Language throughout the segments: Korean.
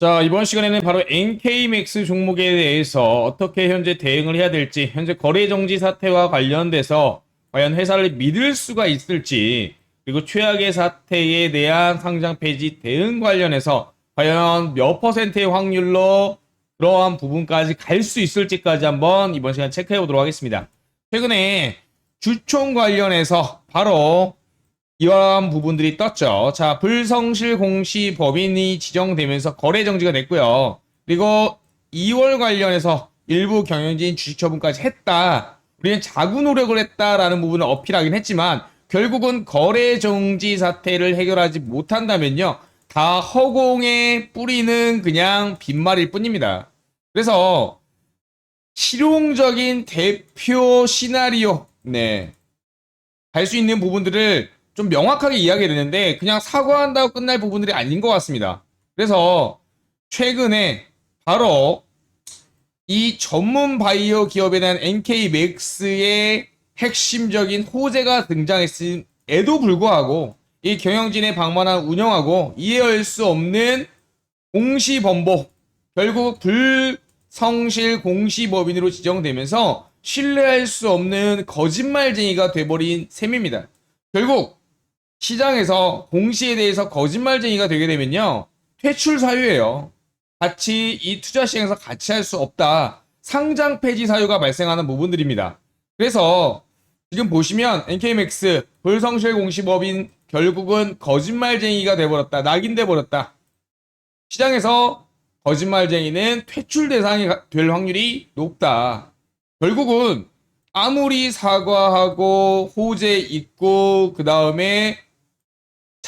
자, 이번 시간에는 바로 NK맥스 종목에 대해서 어떻게 현재 대응을 해야 될지, 현재 거래 정지 사태와 관련돼서 과연 회사를 믿을 수가 있을지, 그리고 최악의 사태에 대한 상장 폐지 대응 관련해서 과연 몇 퍼센트의 확률로 그러한 부분까지 갈 수 있을지까지 한번 이번 시간 체크해 보도록 하겠습니다. 최근에 주총 관련해서 바로 이러한 부분들이 떴죠. 자, 불성실 공시 법인이 지정되면서 거래 정지가 됐고요. 그리고 2월 관련해서 일부 경영진 주식 처분까지 했다. 우리는 자구 노력을 했다라는 부분을 어필하긴 했지만 결국은 거래 정지 사태를 해결하지 못한다면요. 다 허공에 뿌리는 그냥 빈말일 뿐입니다. 그래서 실용적인 대표 시나리오, 네. 할수 있는 부분들을 좀 명확하게 이야기해야 되는데 그냥 사과한다고 끝날 부분들이 아닌 것 같습니다. 그래서 최근에 바로 이 전문 바이오 기업에 대한 NK맥스의 핵심적인 호재가 등장했음에도 불구하고 이 경영진의 방만한 운영하고 이해할 수 없는 공시번복 결국 불성실 공시법인으로 지정되면서 신뢰할 수 없는 거짓말쟁이가 돼버린 셈입니다. 결국 시장에서 공시에 대해서 거짓말쟁이가 되게 되면요. 퇴출 사유예요. 같이 이 투자 시장에서 같이 할 수 없다. 상장 폐지 사유가 발생하는 부분들입니다. 그래서 지금 보시면 NK맥스 불성실 공시법인 결국은 거짓말쟁이가 돼버렸다. 낙인돼 버렸다. 시장에서 거짓말쟁이는 퇴출 대상이 가- 될 확률이 높다. 결국은 아무리 사과하고 호재 있고 그 다음에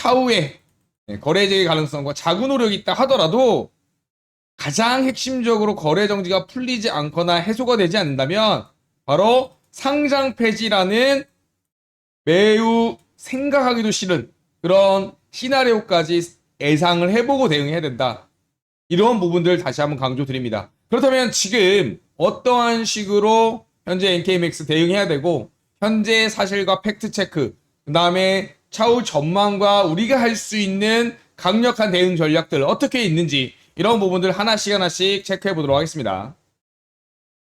차후에 네, 거래제의 가능성과 자구 노력이 있다 하더라도 가장 핵심적으로 거래 정지가 풀리지 않거나 해소가 되지 않는다면 바로 상장 폐지라는 매우 생각하기도 싫은 그런 시나리오까지 예상을 해보고 대응해야 된다. 이런 부분들 다시 한번 강조드립니다. 그렇다면 지금 어떠한 식으로 현재 NK맥스 대응해야 되고 현재 사실과 팩트 체크 그 다음에 차후 전망과 우리가 할 수 있는 강력한 대응 전략들 어떻게 있는지 이런 부분들 하나씩 하나씩 체크해 보도록 하겠습니다.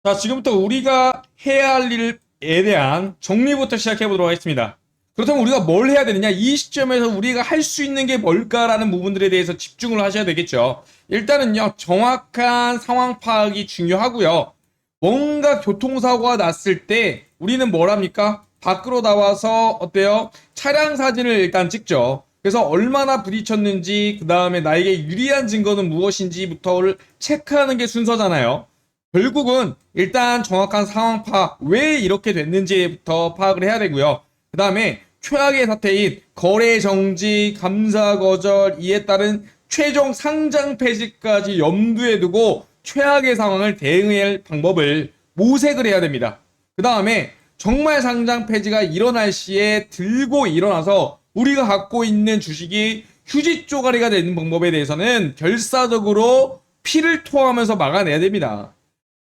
자 지금부터 우리가 해야 할 일에 대한 정리부터 시작해 보도록 하겠습니다. 그렇다면 우리가 뭘 해야 되느냐? 이 시점에서 우리가 할 수 있는 게 뭘까라는 부분들에 대해서 집중을 하셔야 되겠죠. 일단은요, 정확한 상황 파악이 중요하고요. 뭔가 교통사고가 났을 때 우리는 뭘 합니까? 밖으로 나와서 어때요? 차량 사진을 일단 찍죠. 그래서 얼마나 부딪혔는지, 그 다음에 나에게 유리한 증거는 무엇인지부터를 체크하는 게 순서잖아요. 결국은 일단 정확한 상황 파악, 왜 이렇게 됐는지부터 파악을 해야 되고요. 그 다음에 최악의 사태인 거래 정지, 감사 거절, 이에 따른 최종 상장 폐지까지 염두에 두고 최악의 상황을 대응할 방법을 모색을 해야 됩니다. 그 다음에 정말 상장 폐지가 일어날 시에 들고 일어나서 우리가 갖고 있는 주식이 휴지 쪼가리가 되는 방법에 대해서는 결사적으로 피를 토하면서 막아내야 됩니다.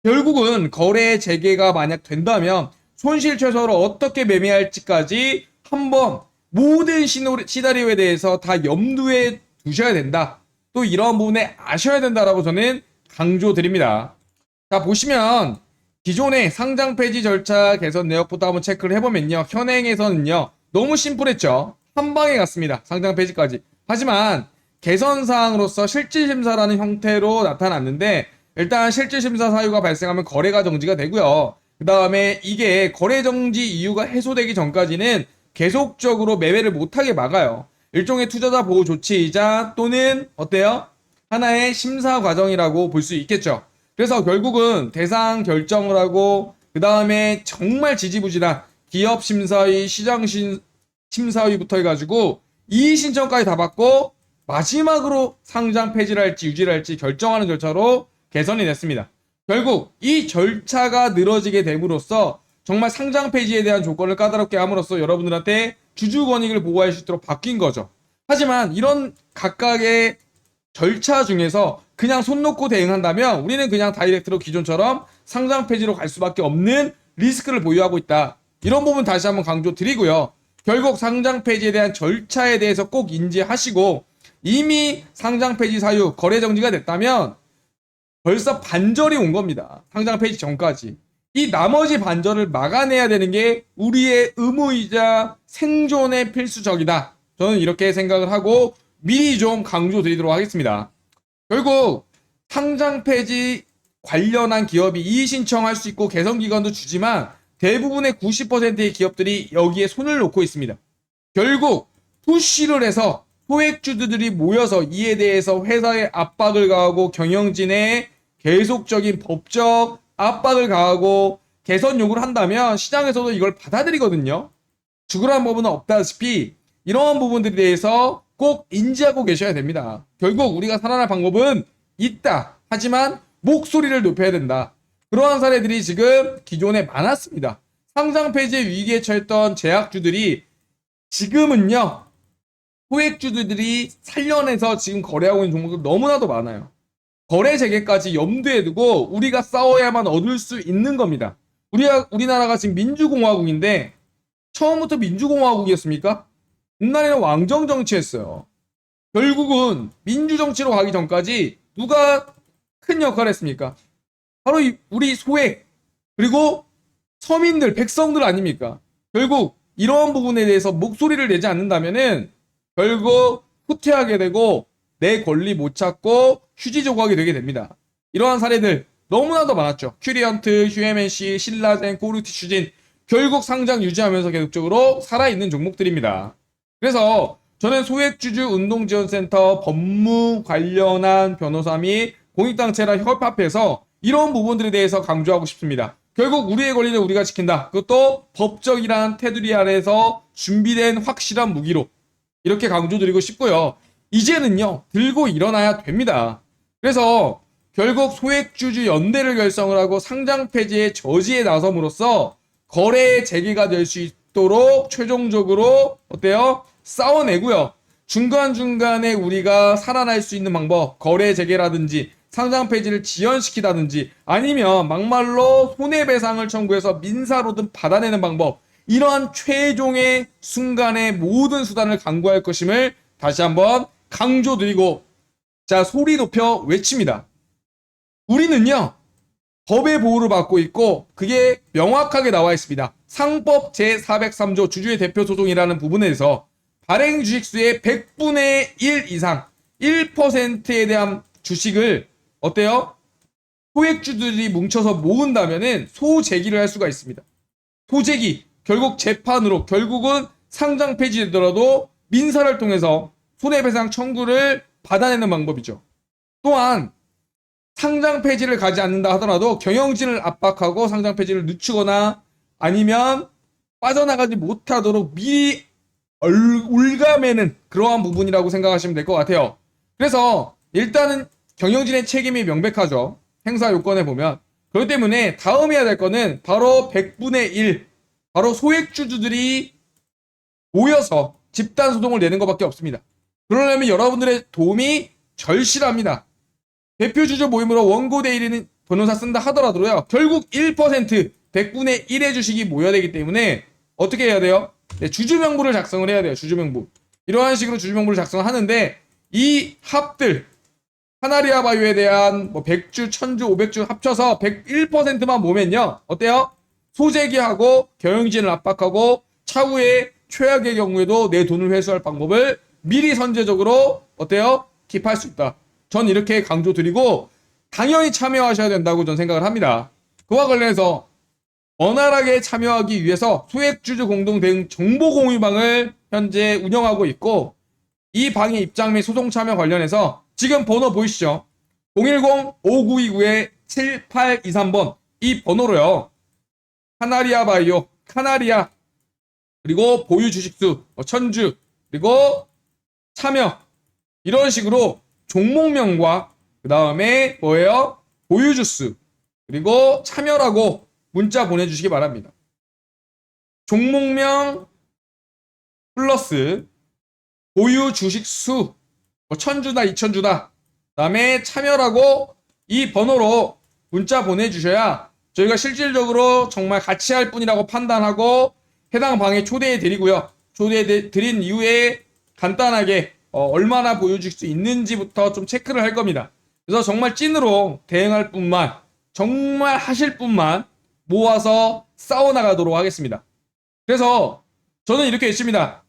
결국은 거래 재개가 만약 된다면 손실 최소로 어떻게 매매할지까지 한번 모든 시나리오에 대해서 다 염두에 두셔야 된다. 또 이런 부분에 아셔야 된다라고 저는 강조드립니다. 자, 보시면 기존의 상장 폐지 절차 개선 내역부터 한번 체크를 해보면요. 현행에서는요. 너무 심플했죠. 한 방에 갔습니다. 상장 폐지까지. 하지만 개선 사항으로서 실질 심사라는 형태로 나타났는데 일단 실질 심사 사유가 발생하면 거래가 정지가 되고요. 그 다음에 이게 거래 정지 이유가 해소되기 전까지는 계속적으로 매매를 못하게 막아요. 일종의 투자자 보호 조치이자 또는 어때요? 하나의 심사 과정이라고 볼 수 있겠죠. 그래서 결국은 대상 결정을 하고 그 다음에 정말 지지부진한 기업 심사위, 시장 신- 심사위부터 해가지고 이의 신청까지 다 받고 마지막으로 상장 폐지를 할지 유지를 할지 결정하는 절차로 개선이 됐습니다. 결국 이 절차가 늘어지게 됨으로써 정말 상장 폐지에 대한 조건을 까다롭게 함으로써 여러분들한테 주주 권익을 보호할 수 있도록 바뀐 거죠. 하지만 이런 각각의 절차 중에서 그냥 손 놓고 대응한다면 우리는 그냥 다이렉트로 기존처럼 상장 폐지로 갈 수밖에 없는 리스크를 보유하고 있다. 이런 부분 다시 한번 강조 드리고요. 결국 상장 폐지에 대한 절차에 대해서 꼭 인지하시고 이미 상장 폐지 사유 거래 정지가 됐다면 벌써 반절이 온 겁니다. 상장 폐지 전까지. 이 나머지 반절을 막아내야 되는 게 우리의 의무이자 생존의 필수적이다. 저는 이렇게 생각을 하고 미리 좀 강조드리도록 하겠습니다. 결국 상장 폐지 관련한 기업이 이의 신청할 수 있고 개선 기간도 주지만 대부분의 90%의 기업들이 여기에 손을 놓고 있습니다. 결국 푸시를 해서 소액주주들이 모여서 이에 대해서 회사에 압박을 가하고 경영진에 계속적인 법적 압박을 가하고 개선 요구를 한다면 시장에서도 이걸 받아들이거든요. 죽으란 법은 없다시피 이러한 부분들에 대해서 꼭 인지하고 계셔야 됩니다. 결국 우리가 살아날 방법은 있다. 하지만 목소리를 높여야 된다. 그러한 사례들이 지금 기존에 많았습니다. 상장 폐지 위기에 처했던 제약주들이 지금은요 소액주들이 살려내서 지금 거래하고 있는 종목들 너무나도 많아요. 거래 재개까지 염두에 두고 우리가 싸워야만 얻을 수 있는 겁니다. 우리가 우리나라가 지금 민주공화국인데 처음부터 민주공화국이었습니까? 옛날에는 왕정 정치했어요. 결국은 민주 정치로 가기 전까지 누가 큰 역할을 했습니까? 바로 이- 우리 소액 그리고 서민들 백성들 아닙니까? 결국 이러한 부분에 대해서 목소리를 내지 않는다면은 결국 후퇴하게 되고 내 권리 못 찾고 휴지 조각이 되게 됩니다. 이러한 사례들 너무나도 많았죠. 큐리언트, 휴에맨시, 신라젠, 코르티 슈진 결국 상장 유지하면서 계속적으로 살아있는 종목들입니다. 그래서 저는 소액주주 운동지원센터 법무 관련한 변호사 및 공익단체랑 협합해서 이런 부분들에 대해서 강조하고 싶습니다. 결국 우리의 권리는 우리가 지킨다. 그것도 법적이란 테두리 아래에서 준비된 확실한 무기로 이렇게 강조드리고 싶고요. 이제는요, 들고 일어나야 됩니다. 그래서 결국 소액주주 연대를 결성을 하고 상장 폐지의 저지에 나섬으로써 거래 재개가 될 수 있 도록 최종적으로 어때요? 싸워내고요. 중간중간에 우리가 살아날 수 있는 방법, 거래 재개라든지 상장 폐지를 지연시키다든지 아니면 막말로 손해배상을 청구해서 민사로든 받아내는 방법, 이러한 최종의 순간의 모든 수단을 강구할 것임을 다시 한번 강조드리고 자 소리 높여 외칩니다. 우리는요 법의 보호를 받고 있고 그게 명확하게 나와 있습니다. 상법 제403조 주주의 대표 소송이라는 부분에서 발행 주식수의 100분의 1 이상 1%에 대한 주식을 어때요? 소액주들이 뭉쳐서 모은다면은 소재기를 할 수가 있습니다. 소재기 결국 재판으로 결국은 상장 폐지되더라도 민사를 통해서 손해배상 청구를 받아내는 방법이죠. 또한 상장 폐지를 가지 않는다 하더라도 경영진을 압박하고 상장 폐지를 늦추거나 아니면 빠져나가지 못하도록 미리 얼- 올가매는 그러한 부분이라고 생각하시면 될 것 같아요. 그래서 일단은 경영진의 책임이 명백하죠. 행사 요건에 보면. 그렇기 때문에 다음 해야 될 거는 바로 100분의 1, 바로 소액주주들이 모여서 집단 소송을 내는 것밖에 없습니다. 그러려면 여러분들의 도움이 절실합니다. 대표 주주 모임으로 원고 대리는 변호사 쓴다 하더라도요. 결국 1% 100분의 1의 주식이 모여야 되기 때문에 어떻게 해야 돼요? 네, 주주명부를 작성을 해야 돼요. 주주명부. 이러한 식으로 주주명부를 작성을 하는데 이 합들 카나리아 바이오에 대한 뭐 100주, 1000주, 500주 합쳐서 101%만 모면요. 어때요? 소재기하고 경영진을 압박하고 차후에 최악의 경우에도 내 돈을 회수할 방법을 미리 선제적으로 어때요? 킵할 수 있다. 전 이렇게 강조드리고 당연히 참여하셔야 된다고 전 생각을 합니다. 그와 관련해서 원활하게 참여하기 위해서 소액주주 공동 대응 정보 공유방을 현재 운영하고 있고 이 방의 입장 및 소송 참여 관련해서 지금 번호 보이시죠? 010-5929-7823번 이 번호로요. 카나리아 바이오, 카나리아 그리고 보유 주식수 뭐 천주 그리고 참여 이런 식으로 종목명과 그 다음에 뭐예요? 보유 주수 그리고 참여라고 문자 보내주시기 바랍니다. 종목명 플러스 보유 주식 수, 뭐 천주다, 이천주다. 그다음에 참여라고 이 번호로 문자 보내주셔야 저희가 실질적으로 정말 같이 할 분이라고 판단하고 해당 방에 초대해 드리고요. 초대해 드린 이후에 간단하게 어, 얼마나 보여줄 수 있는지부터 좀 체크를 할 겁니다. 그래서 정말 찐으로 대응할 뿐만 정말 하실 뿐만 모아서 싸워나가도록 하겠습니다. 그래서 저는 이렇게 했습니다.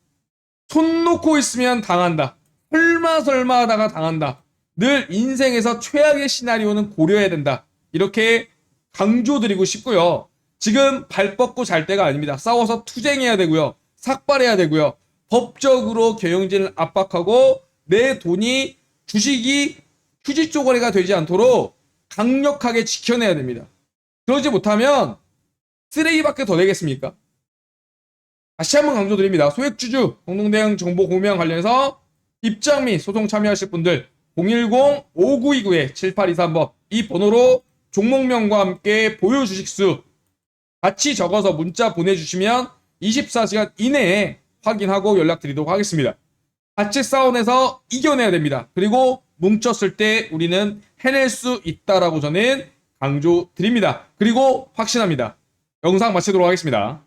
손 놓고 있으면 당한다. 설마 설마 하다가 당한다. 늘 인생에서 최악의 시나리오는 고려해야 된다. 이렇게 강조드리고 싶고요. 지금 발 뻗고 잘 때가 아닙니다. 싸워서 투쟁해야 되고요. 삭발해야 되고요. 법적으로 경영진을 압박하고 내 돈이 주식이 휴지 쪼가리가 되지 않도록 강력하게 지켜내야 됩니다. 그러지 못하면 쓰레기밖에 더 되겠습니까? 다시 한번 강조드립니다. 소액주주 공동대응 정보 공유와 관련해서 입장 및 소송 참여하실 분들 010-5929-7823번 이 번호로 종목명과 함께 보유 주식수 같이 적어서 문자 보내주시면 24시간 이내에 확인하고 연락드리도록 하겠습니다. 같이 싸워내서 이겨내야 됩니다. 그리고 뭉쳤을 때 우리는 해낼 수 있다라고 저는 강조 드립니다. 그리고 확신합니다. 영상 마치도록 하겠습니다.